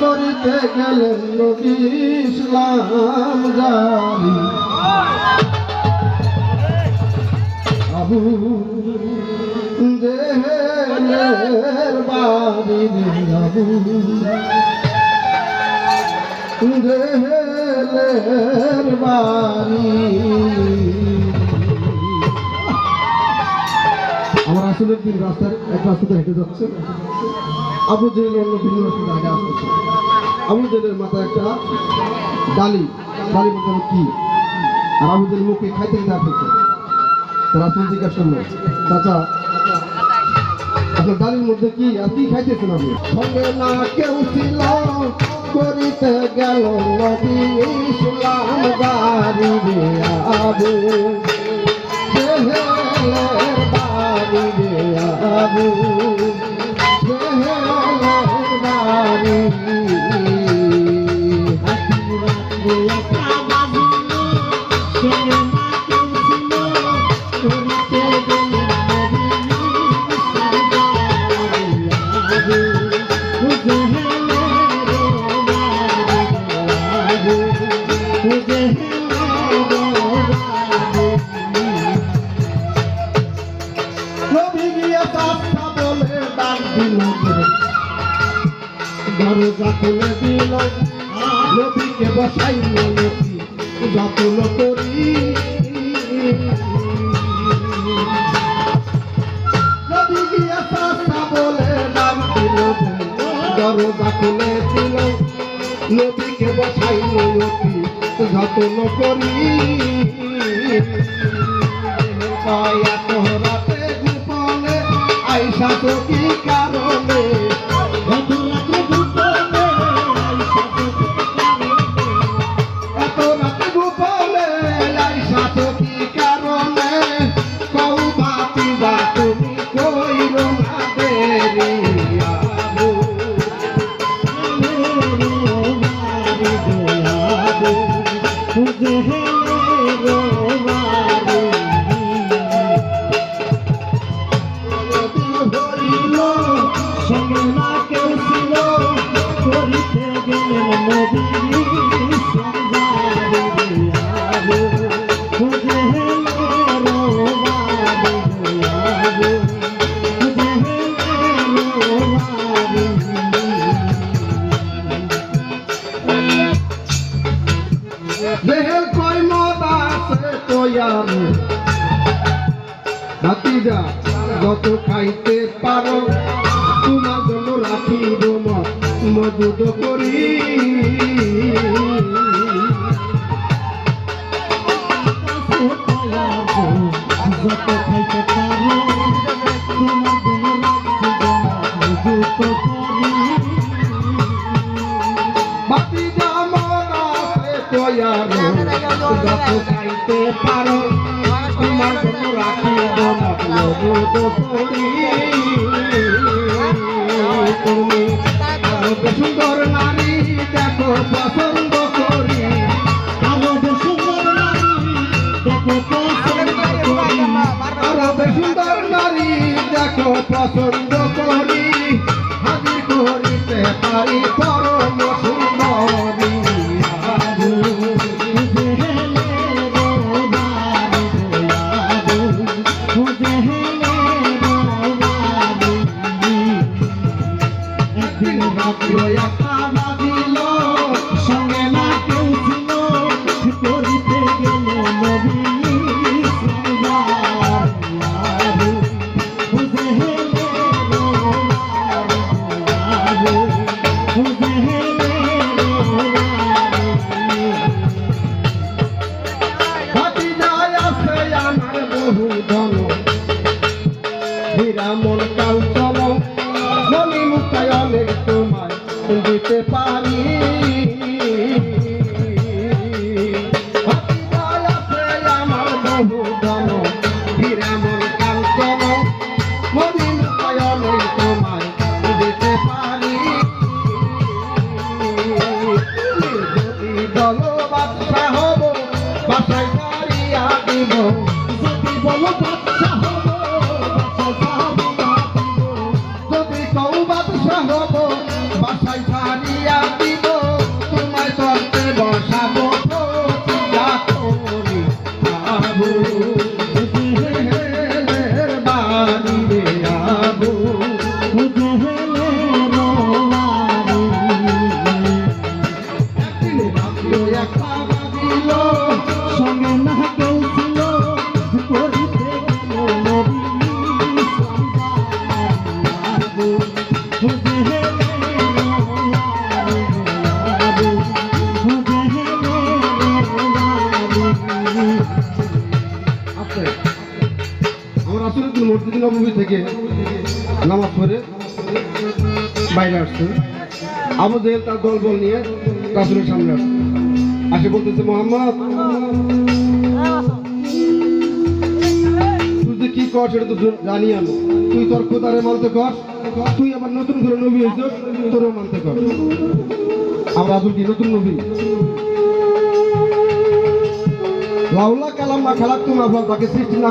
করিতে গেলেন নবী ইসলাম জারি আবু জেহেলের বাড়ি আবু। জেহেলের বাড়ি আমার আসলে দিন রাস্তার এক রাস্তাতে হেঁটে যাচ্ছে। আবু অন্য ভিন্ন আগে আসতেছে আবু জেহেলের মাথায় একটা ডালি। ডালি মতো কি? আর আবু জেহেল মুখে খাইতে খেতে আসতেছে রাসুল জিজ্ঞাসা করল, চাচা, আপনার ডালির মধ্যে কি আর কি খাইতেছেন আপনি? সঙ্গে না কেউ ছিল করিতে গেল বাড়ি দরজা খুলে দিল, নবীকে বসাইল নবী যত্ন করি। নবী গিয়ে কথা বলে ডাক দিল, দরজা খুলে দিল, নবীকে বসাইল নবী যত্ন করি। কয়া তোহরাতে গোপনে আইসা তো কি কারণে Mm-hmm. ভাতিজা, যত খাইতে পারো, তোমার জন্য রাখিব মজুদ করি। যত খাইতে পারো, তোমার জন্য রাখছি যত করি। ভাতিজা, মন আছে কয়ার যত খাইতে পারো তোমার জন্য রাখিব করি তুমি সুন্দর নারী দেখো পছন্দ করি সুন্দর নারী দেখো পছন্দ করি সুন্দর পছন্দ করি হাজির করিতে পারি পরম দিতে পারি আমার বহু দাঁড়িয়া নবমী থেকে নামাজ পড়ে বাইরে আসছে। আবু জেহেল তার দল বল নিয়ে সামনে আসছে। আসে বলতেছে, মোহাম্মদ কি কর সেটা তো জানি আমি। তুই তোর খোদারে মানতে কর। তুই আবার নতুন করে নবী হয়েছ, তোরও মানতে কর। আমরা আদুল কি, নতুন নবী? লাউলা কালাম মা খালাক তোমার তাকে সৃষ্টি না